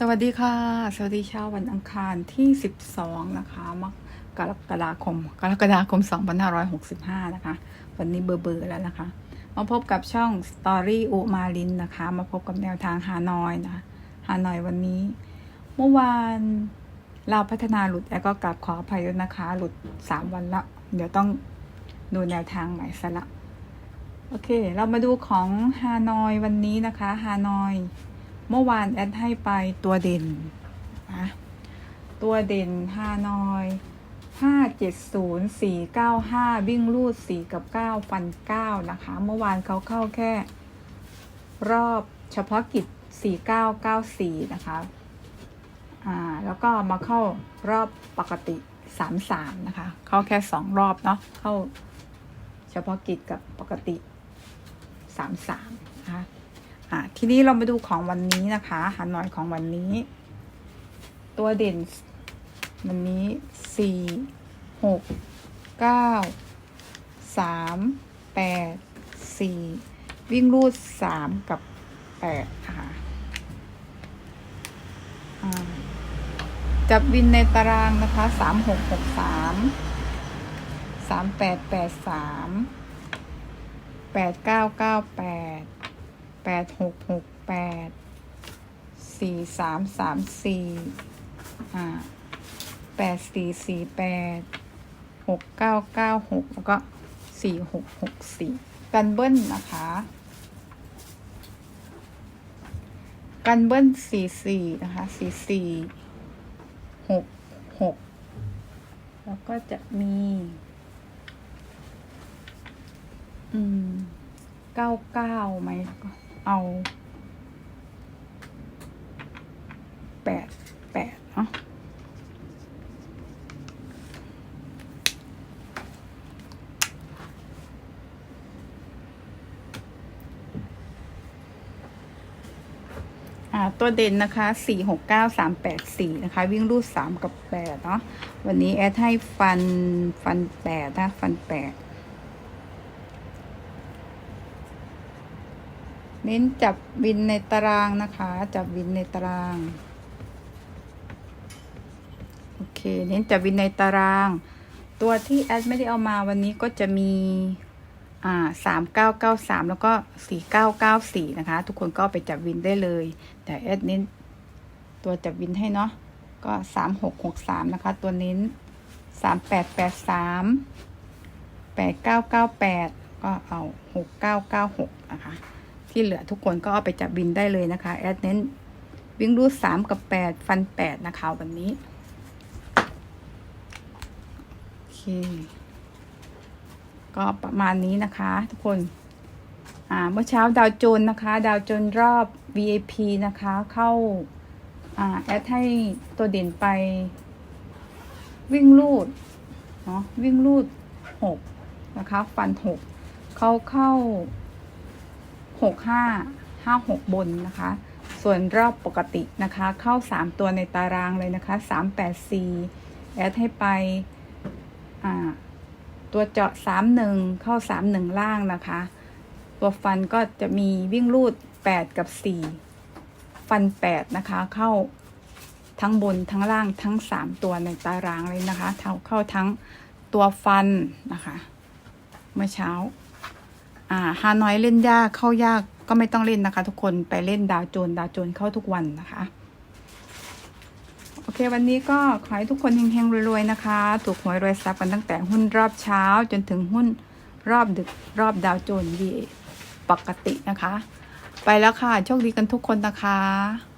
สวัสดีค่ะ สวัสดีเช้าวันอังคารที่ 12 นะคะมกรกฎาคม กรกฎาคม 2565 นะคะ วันนี้เบอร์เบอร์แล้วนะคะ มาพบกับช่อง Story อุมาลินนะคะ มาพบกับแนวทางฮานอยนะฮานอยวันนี้ เมื่อวานเราพัฒนาหลุดแล้วก็กลับขออภัยด้วยนะคะ หลุด 3 วันละ เดี๋ยวต้องดูแนวทางใหม่ซะละ โอเค เรามาดูของฮานอยวันนี้นะคะฮานอย เมื่อวานแอดให้ไปตัวเด่นนะตัวเด่นฮานอยห้าเจ็ดศูนย์สี่เก้าห้าวิ่งรูดสี่กับเก้าฟันเก้านะคะ เมื่อวานเขาเข้าแค่ รอบเฉพาะกิจสี่เก้าเก้าสี่นะคะอ่าแล้วก็มาเข้ารอบปกติสามสามนะคะ เข้าแค่สองรอบเนาะเข้าเฉพาะกิจกับปกติสามสามนะคะ อะทีนี้เรามาดูของวันนี้นะคะหาหน่อยของวันนี้ ตัวเด่น วันนี้สี่หกเก้าสามแปดสี่วิ่งรูดสามกับแปดค่ะจับวินในตารางนะคะสามหกหกสามสามแปดแปดสามแปดเก้าเก้าแปด แปดหกหกแปดสี่สามสามสี่อ่าแปดสี่สี่แปดหกเก้าเก้าหกแล้วก็สี่หกหกสี่กันเบิ้ลนะคะ กันเบิ้ลสี่สี่นะคะสี่สี่หกหกแล้วก็จะมี อืมเก้าเก้าไหมก็ เอาแปดแปดเนาะตัวเด่นนะคะ 4 6 9 3 8 4 นะคะ วิ่งรูด 3 กับ 8 เนาะ วันนี้แอดให้ฟัน ฟัน 8 นะ ฟัน 8 เน้นจับวินในตารางนะคะ จับวินในตาราง โอเค เน้นจับวินในตาราง ตัวที่แอดไม่ได้เอามาวันนี้ก็จะมี อ่าสามเก้าเก้าสามแล้วก็สี่เก้าเก้าสี่นะคะ ทุกคนก็ไปจับวินได้เลย แต่แอดเน้นตัวจับวินให้เนาะ ก็สามหกหกสามนะคะ ตัวเน้นสามแปดแปดสามแปดเก้าเก้าแปดก็เอาหกเก้าเก้าหกนะคะ ที่เหลือทุกคนก็เอาไปจับบินได้เลยนะคะแอดเน้นวิ่งรูดสามกับแปดฟันแปดนะคะวันนี้โอเคก็ประมาณนี้นะคะทุกคนอ่าเมื่อเช้าดาวโจนนะคะ ดาวโจนรอบ VIP นะคะ เข้าอ่าแอดให้ตัวเด่นไปวิ่งรูดเนาะวิ่งรูดหกนะคะ ฟันหกเขาเข้า หกห้าห้าหกบนนะคะ ส่วนรอบปกตินะคะ เข้าสามตัวในตารางเลยนะคะสามแปดสี่แอดให้ไปตัวเจาะสามหนึ่งเข้าสามหนึ่งล่างนะคะ ตัวฟันก็จะมีวิ่งรูดแปดกับสี่ฟันแปดนะคะ เข้าทั้งบนทั้งล่างทั้งสามตัวในตารางเลยนะคะเท่าเข้าทั้งตัวฟันนะคะ เมื่อเช้า อ่าฮานอยเล่นยากเข้ายากก็ไม่ต้องเล่นนะคะ ทุกคนไปเล่นดาวโจนดาวโจนเข้าทุกวันนะคะ โอเควันนี้ก็ขอให้ทุกคนเฮงๆรวยๆนะคะ ถูกหวยรวยทรัพย์กันตั้งแต่หุ้นรอบเช้า จนถึงหุ้นรอบดึกรอบดาวโจนดีปกตินะคะ ไปแล้วค่ะ โชคดีกันทุกคนนะคะ